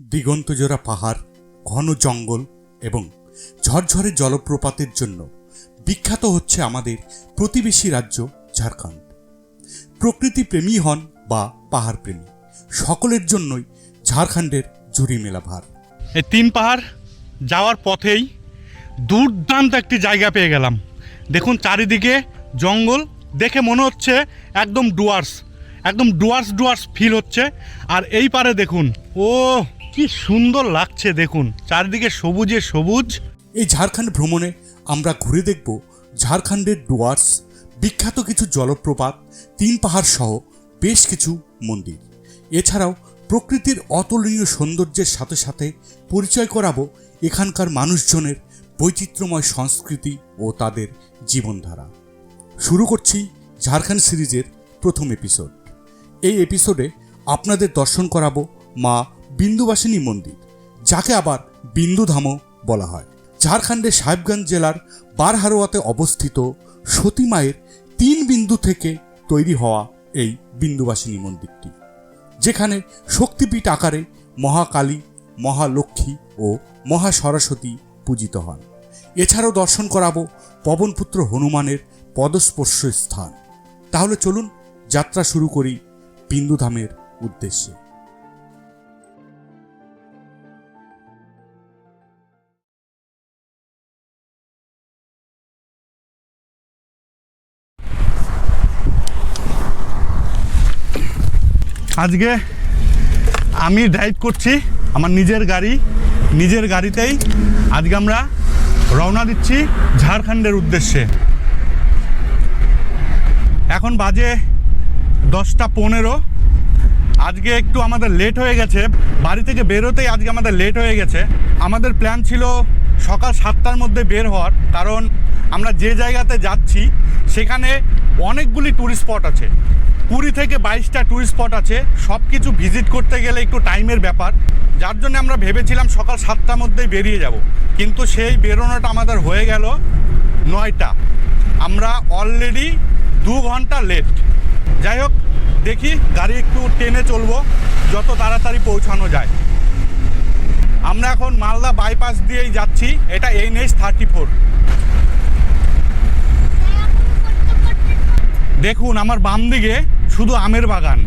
দিগন্তজোড়া পাহাড়, ঘন জঙ্গল এবং ঝরঝরে জলপ্রপাতের জন্য বিখ্যাত হচ্ছে আমাদের প্রতিবেশী রাজ্য ঝাড়খণ্ড। প্রকৃতি প্রেমী হন বা পাহাড় প্রেমী, সকলের জন্যই ঝাড়খণ্ডের জুড়ি মেলা ভার। এই তিন পাহাড় যাওয়ার পথেই দুর্দান্ত একটি জায়গা পেয়ে গেলাম। দেখুন চারিদিকে জঙ্গল, দেখে মনে হচ্ছে একদম ডুয়ার্স একদম ডুয়ার্স ডুয়ার্স ফিল হচ্ছে। আর এই পারে দেখুন, ও! কি সুন্দর লাগছে, দেখুন। চারদিকে সবুজে সবুজ। এই ঝাড়খণ্ড ভ্রমণে আমরা ঘুরে দেখব ঝাড়খণ্ডের ডুয়ার্স, বিখ্যাত কিছু জলপ্রপাত, তিন পাহাড় সহ বেশ কিছু মন্দির। এছাড়াও প্রকৃতির অতুলনীয় সৌন্দর্যের সাথে সাথে পরিচয় করাবো এখানকার মানুষজনের বৈচিত্র্যময় সংস্কৃতি ও তাদের জীবনধারা। শুরু করছি ঝাড়খণ্ড সিরিজের প্রথম এপিসোড এই এপিসোডে আপনাদের দর্শন করাবো মা বিন্দুবাসিনী মন্দির, যাকে আবার বিন্দুধামও বলা হয়। ঝাড়খণ্ডের সাহেবগঞ্জ জেলার বারহারোয়াতে অবস্থিত সতী মায়ের তিন বিন্দু থেকে তৈরি হওয়া এই বিন্দুবাসিনী মন্দিরটি, যেখানে শক্তিপীঠ আকারে মহাকালী, মহালক্ষ্মী ও মহা সরস্বতী পূজিত হন। এছাড়াও দর্শন করাবো পবনপুত্র হনুমানের পদস্পর্শ স্থান। তাহলে চলুন যাত্রা শুরু করি বিন্দুধামের উদ্দেশ্যে। আজকে আমি ড্রাইভ করছি আমার নিজের গাড়ি, নিজের গাড়িতেই আজকে আমরা রওনা দিচ্ছি ঝাড়খণ্ডের উদ্দেশ্যে। এখন বাজে দশটা পনেরো। আজকে একটু আমাদের লেট হয়ে গেছে। বাড়ি থেকে বেরোতেই আজকে আমাদের লেট হয়ে গেছে। আমাদের প্ল্যান ছিল সকাল সাতটার মধ্যে বের হওয়ার, কারণ আমরা যে জায়গাতে যাচ্ছি, সেখানে অনেকগুলি ট্যুরিস্ট স্পট আছে। কুড়ি থেকে বাইশটা ট্যুরিস্ট স্পট আছে। সব কিছু ভিজিট করতে গেলে একটু টাইমের ব্যাপার। যার জন্য আমরা ভেবেছিলাম সকাল সাতটার মধ্যেই বেরিয়ে যাব। কিন্তু সেই বেরোনোটা আমাদের হয়ে গেল নয়টা। আমরা অলরেডি দু ঘণ্টা লেট যাই হোক, দেখি গাড়ি একটু টেনে চলবো, যত তাড়াতাড়ি পৌঁছানো যায়। আমরা এখন মালদা বাইপাস দিয়েই যাচ্ছি। এটা এন এইচ থার্টি ফোর দেখুন, আমার বাম দিকে শুধু আমের বাগান।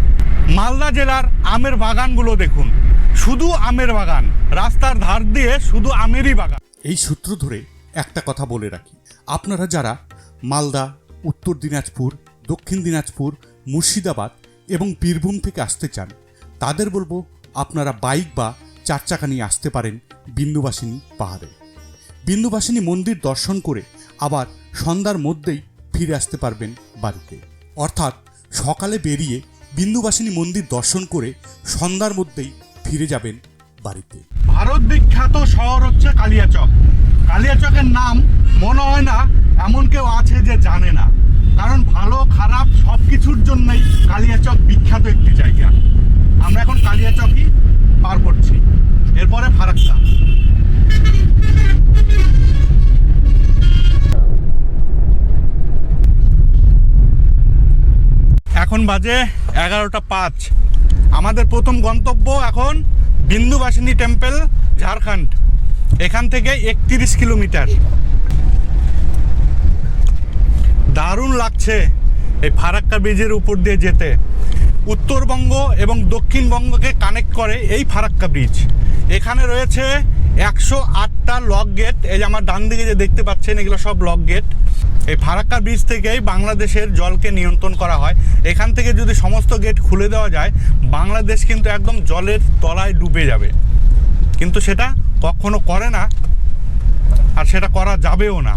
মালদা জেলার আমের বাগানগুলো দেখুন। শুধু আমের বাগান। রাস্তার ধার দিয়ে শুধু আমেরই বাগান। এই সূত্র ধরে একটা কথা বলে রাখি। আপনারা যারা মালদা, উত্তর দিনাজপুর, দক্ষিণ দিনাজপুর, মুর্শিদাবাদ এবং বীরভূম থেকে আসতে চান, তাদের বলব আপনারা বাইক বা চার চাকা নিয়ে আসতে পারেন বিন্দুবাসিনী পাহাড়ে। বিন্দুবাসিনী মন্দির দর্শন করে আবার সন্ধ্যার মধ্যেই ফিরে আসতে পারবেন বাড়িতে। অর্থাৎ সকালে বেরিয়ে বিন্দুবাসিনী মন্দির দর্শন করে সন্ধ্যার মধ্যেই ফিরে যাবেন বাড়িতে। ভারত বিখ্যাত শহর হচ্ছে কালিয়াচক। কালিয়াচকের নাম মনে হয় না এমন কেউ আছে যে জানে না। কারণ ভালো, খারাপ সব কিছুর জন্যই কালিয়াচক বিখ্যাত একটি জায়গা। আমরা এখন কালিয়াচকই পার করছি। এরপরে ফারাক্কা। এখন বাজে এগারোটা পাঁচ। আমাদের প্রথম গন্তব্য এখন বিন্দুবাসিনী টেম্পল, ঝাড়খণ্ড। এখান থেকে একত্রিশ কিলোমিটার। দারুণ লাগছে এই ফারাক্কা ব্রিজের উপর দিয়ে যেতে। উত্তরবঙ্গ এবং দক্ষিণবঙ্গকে কানেক্ট করে এই ফারাক্কা ব্রিজ। এখানে রয়েছে একশো আটটা লক গেট এই যে আমার ডান দিকে যে দেখতে পাচ্ছেন, এগুলো সব লক গেট এই ফারাক্কা ব্রিজ থেকেই বাংলাদেশের জলকে নিয়ন্ত্রণ করা হয়। এখান থেকে যদি সমস্ত গেট খুলে দেওয়া যায়, বাংলাদেশ কিন্তু একদম জলের তলায় ডুবে যাবে। কিন্তু সেটা কখনো করে না, আর সেটা করা যাবেও না।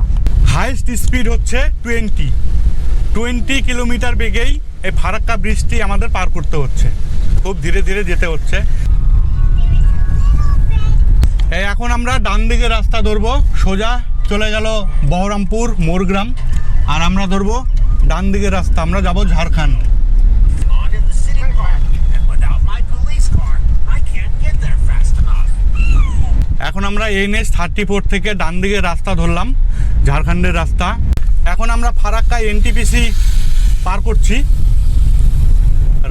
হাইস্ট স্পিড হচ্ছে টোয়েন্টি। টোয়েন্টি কিলোমিটার বেগেই এই ফারাক্কা ব্রিজটি আমাদের পার করতে হচ্ছে। খুব ধীরে ধীরে যেতে হচ্ছে। এই এখন আমরা ডান দিকে রাস্তা ধরবো, সোজা চলে গেল বহরমপুর, মোরগ্রাম, আর আমরা ধরবো ডান দিকে রাস্তা। আমরা যাব ঝাড়খণ্ড. এখন আমরা এনএস থার্টি ফোর থেকে ডান দিকে রাস্তা ধরলাম, ঝাড়খণ্ডের রাস্তা। এখন আমরা ফারাক্কা এনটিপিসি পার করছি।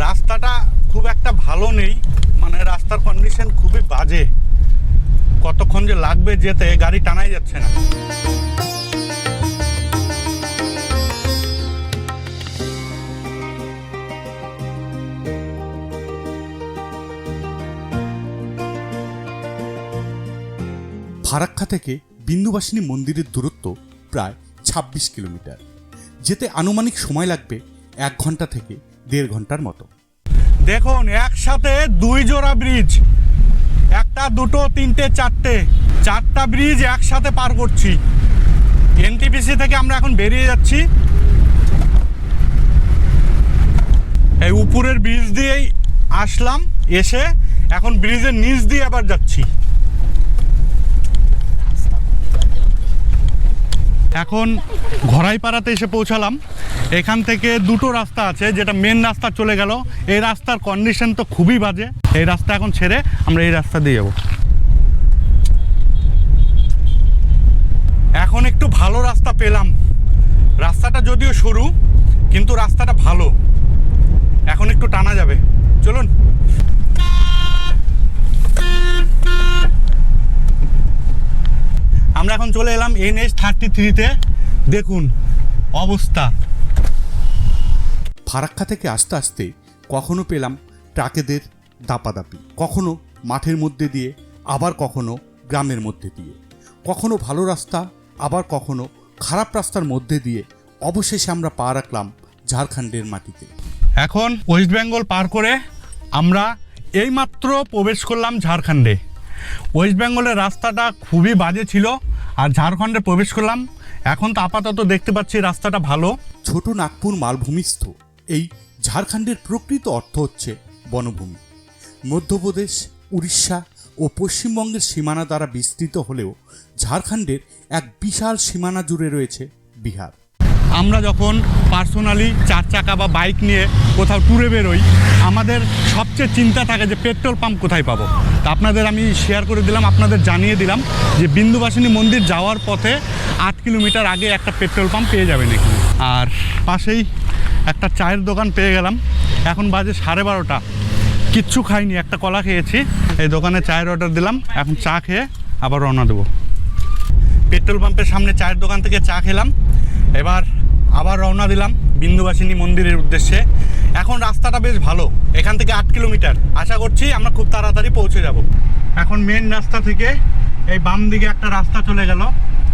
রাস্তাটা খুব একটা ভালো নেই মানে রাস্তার কন্ডিশন খুবই বাজে। কতক্ষণ যে লাগবে যেতে গাড়ি টানাই যাচ্ছে না। ফারাক্কা থেকে বিন্দুবাসিনী মন্দিরের দূরত্ব প্রায় ২৬ কিলোমিটার। যেতে আনুমানিক সময় লাগবে এক ঘণ্টা থেকে দেড় ঘণ্টার মতো। দেখুন একসাথে দুই জোড়া ব্রিজ। একটা, দুটো, তিনটে, চারটে, চারটা ব্রিজ একসাথে পার করছি। এনটিপিসি থেকে আমরা এখন বেরিয়ে যাচ্ছি। এই উপরের ব্রিজ দিয়েই আসলাম, এসে এখন ব্রিজের নিচ দিয়ে আবার যাচ্ছি। এখন ঘড়াইপাড়াতে এসে পৌঁছালাম। এখান থেকে দুটো রাস্তা আছে, যেটা মেন রাস্তা চলে গেল। এই রাস্তার কন্ডিশন তো খুবই বাজে। এই রাস্তা এখন ছেড়ে আমরা এই রাস্তা দিয়ে যাব। এখন একটু ভালো রাস্তা পেলাম। রাস্তাটা যদিও সরু, কিন্তু রাস্তাটা ভালো। এখন একটু টানা যাবে। চলুন। আমরা এখন চলে এলাম এন এইচ থার্টি থ্রিতে দেখুন অবস্থা। ফারাক্কা থেকে আস্তে আস্তে কখনো পেলাম ট্রাকেদের দাপাদাপি কখনো মাঠের মধ্যে দিয়ে আবার কখনো গ্রামের মধ্যে দিয়ে। কখনো ভালো রাস্তা আবার কখনো খারাপ রাস্তার মধ্যে দিয়ে অবশেষে আমরা পা রাখলাম ঝাড়খণ্ডের মাটিতে। এখন ওয়েস্ট বেঙ্গল পার করে আমরা এইমাত্র প্রবেশ করলাম ঝাড়খণ্ডে। ওয়েস্ট বেঙ্গলের রাস্তাটা খুবই বাজে ছিল আর ঝাড়খণ্ডে প্রবেশ করলাম। এখন তো আপাতত দেখতে পাচ্ছি রাস্তাটা ভালো। ছোট নাগপুর মালভূমিস্থ। এই ঝাড়খণ্ডের প্রকৃত অর্থ হচ্ছে বনভূমি। মধ্যপ্রদেশ, উড়িষ্যা ও পশ্চিমবঙ্গের সীমানা দ্বারা বিস্তৃত হলেও ঝাড়খণ্ডের এক বিশাল সীমানা জুড়ে রয়েছে বিহার। আমরা যখন পার্সোনালি চার চাকা বা বাইক নিয়ে কোথাও ট্যুরে বেরোই, আমাদের সবচেয়ে চিন্তা থাকে যে পেট্রোল পাম্প কোথায় পাবো। তা আপনাদের আমি শেয়ার করে দিলাম, আপনাদের জানিয়ে দিলাম যে বিন্দুবাসিনী মন্দির যাওয়ার পথে আট কিলোমিটার আগে একটা পেট্রোল পাম্প পেয়ে যাবেন এখানে আর পাশেই একটা চায়ের দোকান পেয়ে গেলাম, এখন বাজে সাড়ে বারোটা। কিচ্ছু খাইনি, একটা কলা খেয়েছি, এই দোকানে চায়ের অর্ডার দিলাম, এখন চা খেয়ে আবার রওনা দেবো। পেট্রোল পাম্পের সামনে চায়ের দোকান থেকে চা খেলাম, এবার আবার রওনা দিলাম বিন্দুবাসিনী মন্দিরের উদ্দেশ্যে। এখন রাস্তাটা বেশ ভালো, এখান থেকে আট কিলোমিটার। আশা করছি আমরা খুব তাড়াতাড়ি পৌঁছে যাব। এখন মেন রাস্তা থেকে এই বাম দিকে একটা রাস্তা চলে গেল।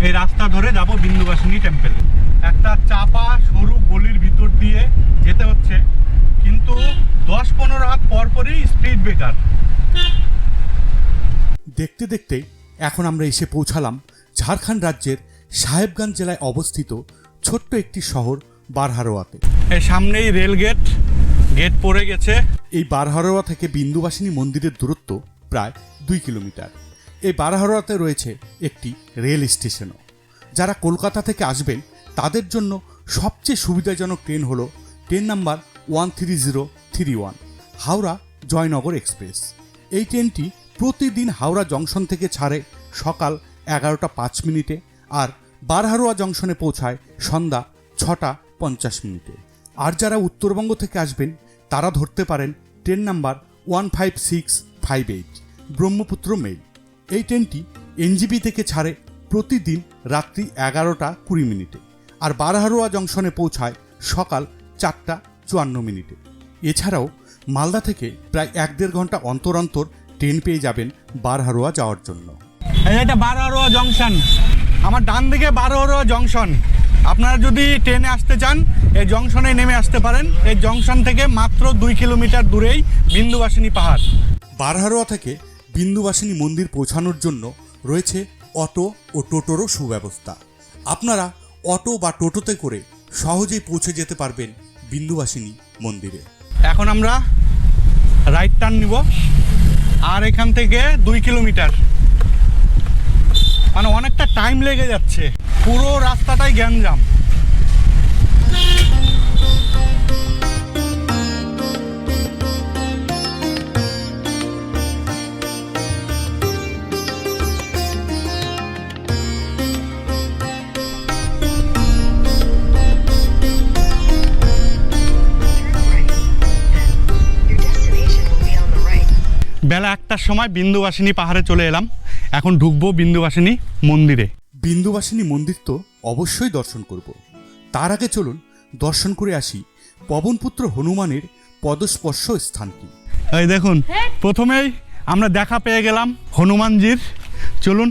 এই রাস্তা ধরে যাব বিন্দুবাসিনী টেম্পল একটা চাপা, সরু গলির ভিতর দিয়ে যেতে হচ্ছে। কিন্তু দশ পনেরো হাত পরপরই স্পিড ব্রেকার দেখতে দেখতে এখন আমরা এসে পৌঁছালাম ঝাড়খণ্ড রাজ্যের সাহেবগঞ্জ জেলায় অবস্থিত ছোট্ট একটি শহর বারহারোয়াতে। এই সামনেই রেল গেট গেট পড়ে গেছে। এই বারহারোয়া থেকে বিন্দুবাসিনী মন্দিরের দূরত্ব প্রায় দুই কিলোমিটার। এই বারহারোয়াতে রয়েছে একটি রেল স্টেশনও। যারা কলকাতা থেকে আসবেন তাদের জন্য সবচেয়ে সুবিধাজনক ট্রেন হলো train number one three zero three one Howrah Jaynagar express. এই ট্রেনটি প্রতিদিন হাওড়া জংশন থেকে ছাড়ে সকাল এগারোটা পাঁচ মিনিটে আর বারহারোয়া জংশনে পৌঁছায় সন্ধ্যা ছটা পঞ্চাশ মিনিটে। আর যারা উত্তরবঙ্গ থেকে আসবেন, তারা ধরতে পারেন train number one five six five eight, Brahmaputra mail. এই ট্রেনটি এনজিপি থেকে ছাড়ে প্রতিদিন রাত্রি এগারোটা কুড়ি মিনিটে আর বারহারোয়া জংশনে পৌঁছায় সকাল চারটা চুয়ান্ন মিনিটে। এছাড়াও মালদা থেকে প্রায় এক দেড় ঘণ্টা অন্তর অন্তর ট্রেন পেয়ে যাবেন বারহারোয়া যাওয়ার জন্য। এটা বারহারোয়া জংশন। আমার ডান দিকে বারোয়ারোয়া জংশন। আপনারা যদি ট্রেনে আসতে চান এই জংশনে নেমে আসতে পারেন। এই জংশন থেকে মাত্র দুই কিলোমিটার দূরেই বিন্দুবাসিনী পাহাড়। বারহারোয়া থেকে বিন্দুবাসিনী মন্দির পৌঁছানোর জন্য রয়েছে অটো ও টোটোরও সুব্যবস্থা। আপনারা অটো বা টোটোতে করে সহজেই পৌঁছে যেতে পারবেন বিন্দুবাসিনী মন্দিরে। এখন আমরা রাইট টার্ন নিব। আর এখান থেকে দুই কিলোমিটার। মানে অনেকটা টাইম লেগে যাচ্ছে। পুরো রাস্তাটাই গ্যাঞ্জাম. বেলা একটার সময় বিন্দুবাসিনী পাহাড়ে চলে এলাম। এখন ঢুকবো বিন্দুবাসিনী মন্দিরে। বিন্দুবাসিনী মন্দির তো অবশ্যই দর্শন করব। তার আগে চলুন দর্শন করে আসি পবনপুত্র হনুমানের পদস্পর্শ স্থানটি এই দেখুন প্রথমেই আমরা দেখা পেয়ে গেলাম হনুমানজির। চলুন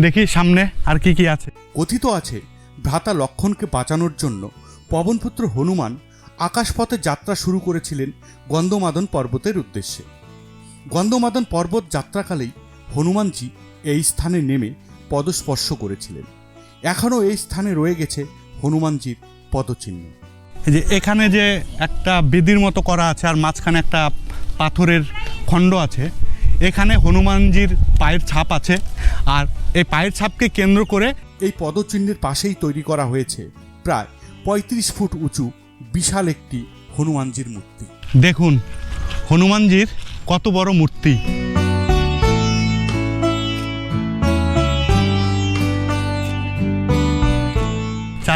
দেখি সামনে আর কি কি আছে। কথিত আছে ভ্রাতা লক্ষণকে বাঁচানোর জন্য পবনপুত্র হনুমান আকাশপথে যাত্রা শুরু করেছিলেন গন্ধমাদন পর্বতের উদ্দেশ্যে। গন্ধমাদন পর্বত যাত্রাকালেই হনুমানজি এই স্থানে নেমে পদস্পর্শ করেছিলেন। এখনও এই স্থানে রয়ে গেছে হনুমানজির পদচিহ্ন। যে এখানে যে একটা বেদির মতো করা আছে আর মাঝখানে একটা পাথরের খণ্ড আছে এখানে হনুমানজির পায়ের ছাপ আছে আর এই পায়ের ছাপকে কেন্দ্র করে এই পদচিহ্নের পাশেই তৈরি করা হয়েছে প্রায় পঁয়ত্রিশ ফুট উঁচু বিশাল একটি হনুমানজির মূর্তি। দেখুন হনুমানজির কত বড় মূর্তি।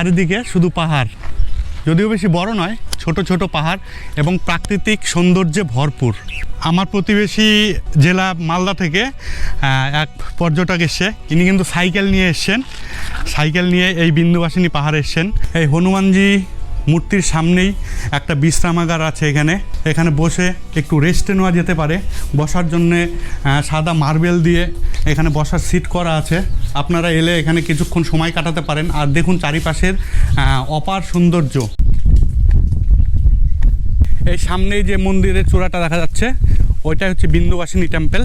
চারিদিকে শুধু পাহাড়। যদিও বেশি বড় নয়, ছোট ছোট পাহাড় এবং প্রাকৃতিক সৌন্দর্যে ভরপুর। আমার প্রতিবেশী জেলা মালদা থেকে এক পর্যটক এসছে। তিনি কিন্তু সাইকেল নিয়ে এসছেন। সাইকেল নিয়ে এই বিন্দুবাসিনী পাহাড়ে এসছেন। এই হনুমানজি মূর্তির সামনেই একটা বিশ্রামাগার আছে এখানে। এখানে বসে একটু রেস্টে নেওয়া যেতে পারে। বসার জন্যে সাদা মার্বেল দিয়ে এখানে বসার সিট করা আছে। আপনারা এলে এখানে কিছুক্ষণ সময় কাটাতে পারেন। আর দেখুন চারিপাশের অপার সৌন্দর্য। এই সামনেই যে মন্দিরের চূড়াটা দেখা যাচ্ছে, ওইটা হচ্ছে বিন্দুবাসিনী টেম্পল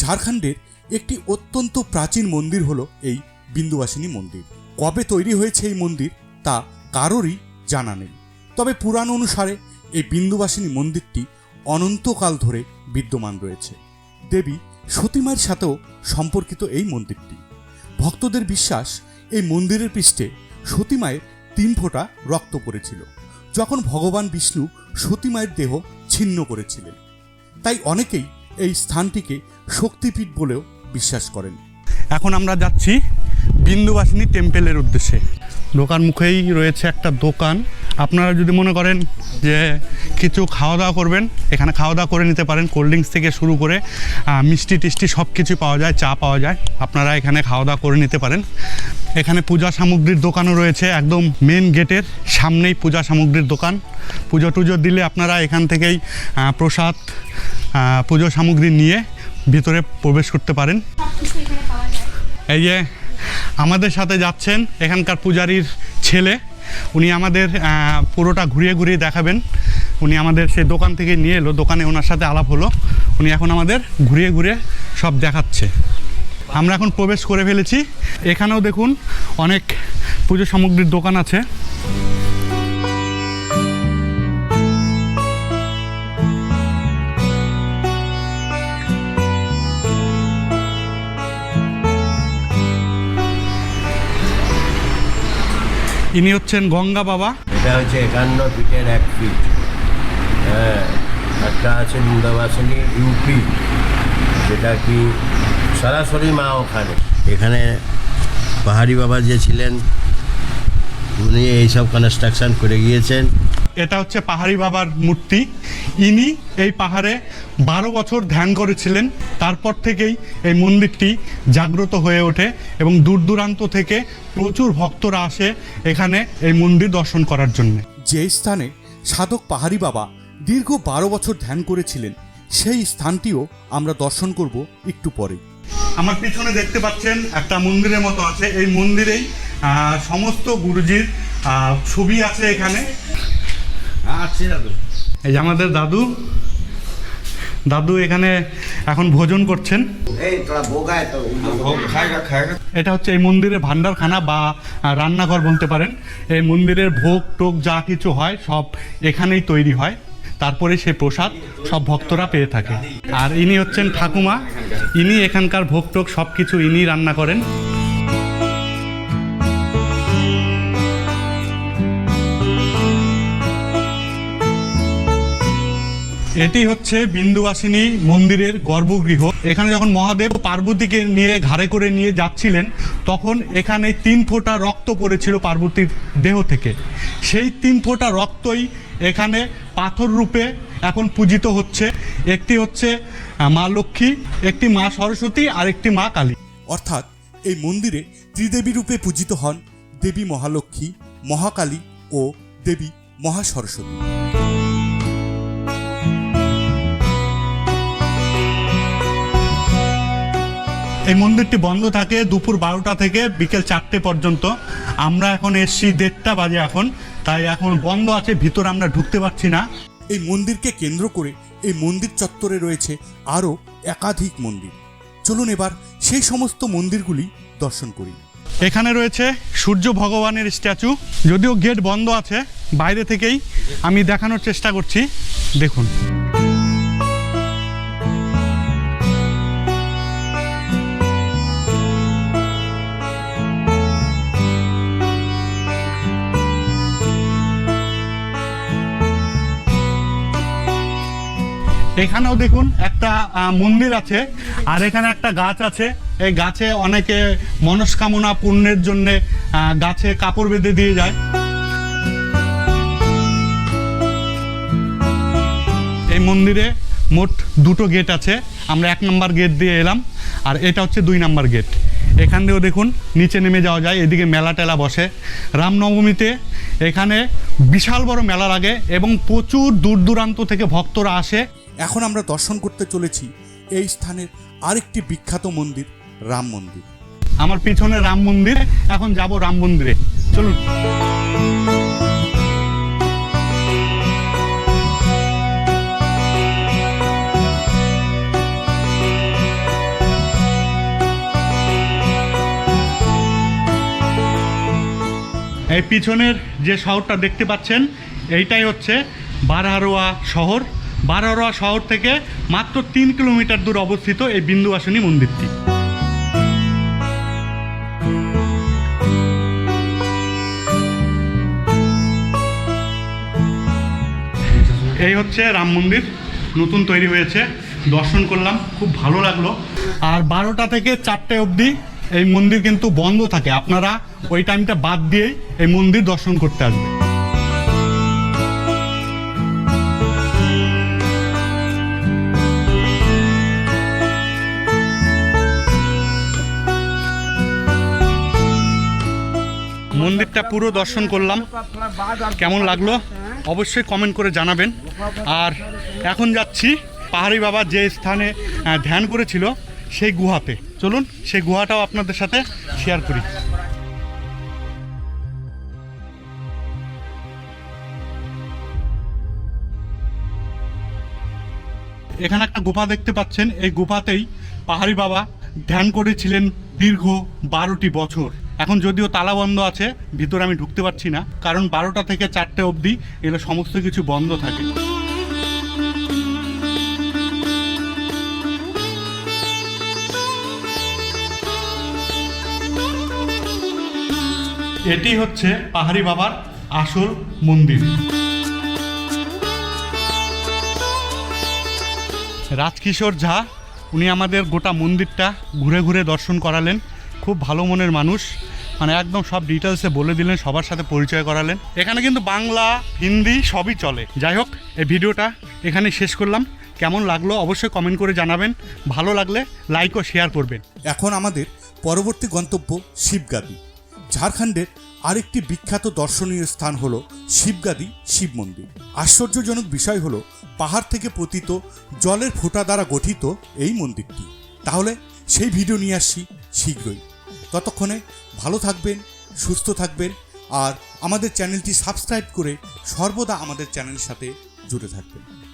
ঝাড়খণ্ডের একটি অত্যন্ত প্রাচীন মন্দির হলো এই বিন্দুবাসিনী মন্দির। কবে তৈরি হয়েছে এই মন্দির, তা কারোরই জানা নেই। তবে পুরাণ অনুসারে এই বিন্দুবাসিনী মন্দিরটি অনন্তকাল ধরে বিদ্যমান রয়েছে। দেবী সতীমার সাথেও সম্পর্কিত এই মন্দিরটি। ভক্তদের বিশ্বাস এই মন্দিরের পৃষ্ঠে সতীমায়ের তিন ফোঁটা রক্ত পড়েছিল, যখন ভগবান বিষ্ণু সতীমায়ের দেহ ছিন্ন করেছিলেন। তাই অনেকেই এই স্থানটিকে শক্তিপীঠ বলেও বিশ্বাস করেন। এখন আমরা যাচ্ছি বিন্দুবাসিনী টেম্পেলের উদ্দেশ্যে। দোকান মুখেই রয়েছে একটা দোকান। আপনারা যদি মনে করেন যে কিছু খাওয়া দাওয়া করবেন, এখানে খাওয়া দাওয়া করে নিতে পারেন। কোল্ড ড্রিঙ্কস থেকে শুরু করে মিষ্টি টিষ্টি সব কিছু পাওয়া যায়, চা পাওয়া যায়। আপনারা এখানে খাওয়া দাওয়া করে নিতে পারেন। এখানে পূজা সামগ্রীর দোকানও রয়েছে, একদম মেন গেটের সামনেই পূজা সামগ্রীর দোকান। পুজো টুজো দিলে আপনারা এখান থেকেই প্রসাদ পুজো সামগ্রী নিয়ে ভিতরে প্রবেশ করতে পারেন। এই যে আমাদের সাথে যাচ্ছেন এখানকার পূজারীর ছেলে। উনি আমাদের পুরোটা ঘুরিয়ে ঘুরিয়ে দেখাবেন। উনি আমাদের সেই দোকান থেকে নিয়ে এলো, দোকানে ওনার সাথে আলাপ হলো। উনি এখন আমাদের ঘুরিয়ে ঘুরিয়ে সব দেখাচ্ছে। আমরা এখন প্রবেশ করে ফেলেছি। এখানেও দেখুন অনেক পুজো সামগ্রীর দোকান আছে। ইনি হচ্ছেন গঙ্গা বাবা। এটা হচ্ছে একান্ন ফিটের এক ফিট। হ্যাঁ একটা আছে মুদাবাসিনী ইউপি, যেটা কি সরাসরি মা ওখানে। এখানে পাহাড়ি বাবা যে ছিলেন, উনি এইসব কনস্ট্রাকশন করে গিয়েছেন। এটা হচ্ছে পাহাড়ি বাবার মূর্তি। ইনি এই পাহাড়ে বারো বছর ধ্যান করেছিলেন। তারপর থেকেই এই মন্দিরটি জাগ্রত হয়ে ওঠে এবং দূর দূরান্ত থেকে প্রচুর ভক্তরা আসে এখানে এই মন্দির দর্শন করার জন্য। যে স্থানে সাধক পাহাড়ি বাবা দীর্ঘ বারো বছর ধ্যান করেছিলেন সেই স্থানটিও আমরা দর্শন করব একটু পরে আমার পিছনে দেখতে পাচ্ছেন একটা মন্দিরের মতো আছে। এই মন্দিরেই সমস্ত গুরুজির ছবি আছে এখানে। এই যে আমাদের দাদু। দাদু এখানে এখন ভোজন করছেন। এটা হচ্ছে এই মন্দিরের ভান্ডারখানা বা রান্নাঘর বলতে পারেন। এই মন্দিরের ভোগ টোক যা কিছু হয় সব এখানেই তৈরি হয়। তারপরে সে প্রসাদ সব ভক্তরা পেয়ে থাকে। আর ইনি হচ্ছেন ঠাকুমা। ইনি এখানকার ভোগ টোক সব কিছু ইনি রান্না করেন। এটি হচ্ছে বিন্দুবাসিনী মন্দিরের গর্ভগৃহ। এখানে যখন মহাদেব পার্বতীকে নিয়ে ঘাড়ে করে নিয়ে যাচ্ছিলেন, তখন এখানে তিন ফোঁটা রক্ত পড়েছিল পার্বতীর দেহ থেকে। সেই তিন ফোঁটা রক্তই এখানে পাথর রূপে এখন পূজিত হচ্ছে। একটি হচ্ছে মা লক্ষ্মী, একটি মা সরস্বতী আর একটি মা কালী। অর্থাৎ এই মন্দিরে ত্রিদেবী রূপে পূজিত হন দেবী মহালক্ষ্মী, মহাকালী ও দেবী মহাসরস্বতী। এই মন্দিরটি বন্ধ থাকে দুপুর বারোটা থেকে বিকেল চারটে পর্যন্ত। আমরা এখন এসছি দেড়টা বাজে এখন তাই এখন বন্ধ আছে ভিতর আমরা ঢুকতে পারছি না। এই মন্দিরকে কেন্দ্র করে এই মন্দির চত্বরে রয়েছে আরও একাধিক মন্দির। চলুন এবার সেই সমস্ত মন্দিরগুলি দর্শন করি। এখানে রয়েছে সূর্য ভগবানের স্ট্যাচু যদিও গেট বন্ধ আছে বাইরে থেকেই আমি দেখানোর চেষ্টা করছি। দেখুন। এখানেও দেখুন একটা মন্দির আছে, আর এখানে একটা গাছ আছে। এই গাছে অনেকে মনস্কামনা পূর্ণের জন্য গাছে কাপড় বেঁধে দিয়ে যায়। এই মন্দিরে মোট দুটো গেট আছে। আমরা এক নম্বর গেট দিয়ে এলাম, আর এটা হচ্ছে দুই নম্বর গেট। এখান দিয়েও দেখুন, নিচে নেমে যাওয়া যায়, এদিকে মেলা টেলা বসে। রামনবমীতে এখানে বিশাল বড় মেলা লাগে এবং প্রচুর দূর দূরান্ত থেকে ভক্তরা আসে। এখন আমরা দর্শন করতে চলেছি এই স্থানের আরেকটি বিখ্যাত মন্দির, রাম মন্দির। আমার পিছনে রাম মন্দির, এখন যাব রাম মন্দিরে। চলুন। এই পিছনের যে শহরটা দেখতে পাচ্ছেন, এইটাই হচ্ছে বারহারোয়া শহর। বারহারোয়া শহর থেকে মাত্র তিন কিলোমিটার দূর অবস্থিত এই বিন্দুবাসনী মন্দিরটি। এই হচ্ছে রাম মন্দির। নতুন তৈরি হয়েছে। দর্শন করলাম, খুব ভালো লাগল। আর বারোটা থেকে চারটে অবধি এই মন্দির কিন্তু বন্ধ থাকে। আপনারা ওই টাইমটা বাদ দিয়েই এই মন্দির দর্শন করতে আসবে মন্দিরটা পুরো দর্শন করলাম। কেমন লাগল? অবশ্যই কমেন্ট করে জানাবেন। আর এখন যাচ্ছি পাহাড়ি বাবা যে স্থানে ধ্যান করেছিল সেই গুহাতে। চলুন, সেই গুহাটাও আপনাদের সাথে শেয়ার করি। এখানে একটা গুফা দেখতে পাচ্ছেন। এই গুফাতেই পাহাড়ি বাবা ধ্যান করেছিলেন দীর্ঘ বারোটি বছর। এখন যদিও তালা বন্ধ আছে, ভিতরে আমি ঢুকতে পারছি না, কারণ বারোটা থেকে চারটে অবধি এগুলো সমস্ত কিছু বন্ধ থাকে। এটি হচ্ছে পাহাড়ি বাবার আসল মন্দির। রাজকিশোর ঝা, উনি আমাদের গোটা মন্দিরটা ঘুরে ঘুরে দর্শন করালেন। খুব ভালো মনের মানুষ। মানে একদম সব ডিটেলসে বলে দিলেন, সবার সাথে পরিচয় করালেন। এখানে কিন্তু বাংলা, হিন্দি সবই চলে। যাই হোক, এই ভিডিওটা এখানে শেষ করলাম। কেমন লাগল অবশ্যই কমেন্ট করে জানাবেন। ভালো লাগলে লাইক ও শেয়ার করবেন। এখন আমাদের পরবর্তী গন্তব্য শিবগাদি। ঝাড়খণ্ডের আরেকটি বিখ্যাত দর্শনীয় স্থান হলো শিবগাদি শিব মন্দির। আশ্চর্যজনক বিষয় হলো, পাহাড় থেকে পতিত জলের ফোঁটা দ্বারা গঠিত এই মন্দিরটি। তাহলে সেই ভিডিও নিয়ে আসছি শীঘ্রই। ততক্ষণে ভালো থাকবেন, সুস্থ থাকবেন আর আমাদের চ্যানেলটি সাবস্ক্রাইব করে সর্বদা আমাদের চ্যানেলের সাথে জুড়ে থাকবেন।